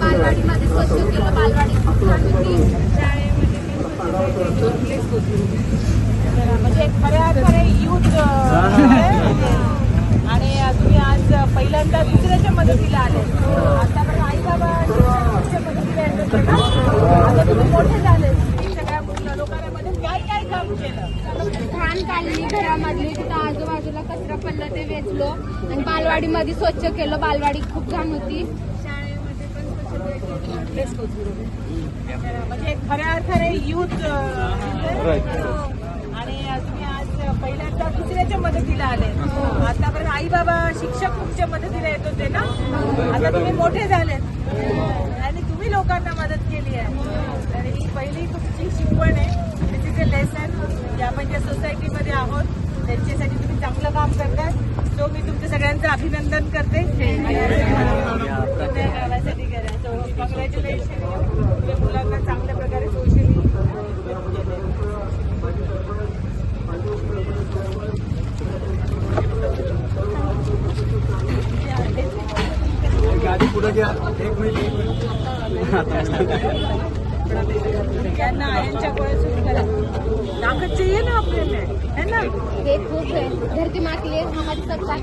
बालवाडीमध्ये स्वच्छ केलं बालवाडी म्हणजे खऱ्या खरे युथ आणि तुम्ही आज पहिल्यांदा दुसऱ्याच्या मदतीला आले आतापर्यंत आई बाबा मदतीला आता तुम्ही मोठे झाले सगळ्या लोकांमध्ये काय काय काम केलं घाण काढली घरामधली तिथं आजोबा वेचलो आणि बालवाडीमध्ये स्वच्छ केलं. बालवाडी खूप घाण होती. शाळेमध्ये पण स्वच्छता केली म्हणजे खऱ्या अर्थाने युथ आणि तुम्ही आज पहिल्यांदा दुसऱ्याच्या मदतीला आले. आतापर्यंत आई बाबा शिक्षक तुमच्या मदतीला येत होते ना? आता तुम्ही मोठे झाले आणि तुम्ही लोकांना मदत केली आहे. आणि ही पहिली तुमची शिकवण आहे. इज अ लेसन की आपण ज्या सोसायटीमध्ये आहोत त्यांच्यासाठी तुम्ही चांगलं काम करताय. सो मी तुमच्या सगळ्यांचं अभिनंदन करते. गावासाठी कॉंग्रॅच्युलेशन मुलांना चांगल्या प्रकारे सोशली गाडी पुढे घ्या. एक मिनिट. एक मिनिट यांना आयनच्या गोळ्या सुरू करा. है ना? हे। खूप आहे धरती माँ के लिए हमारी सब है.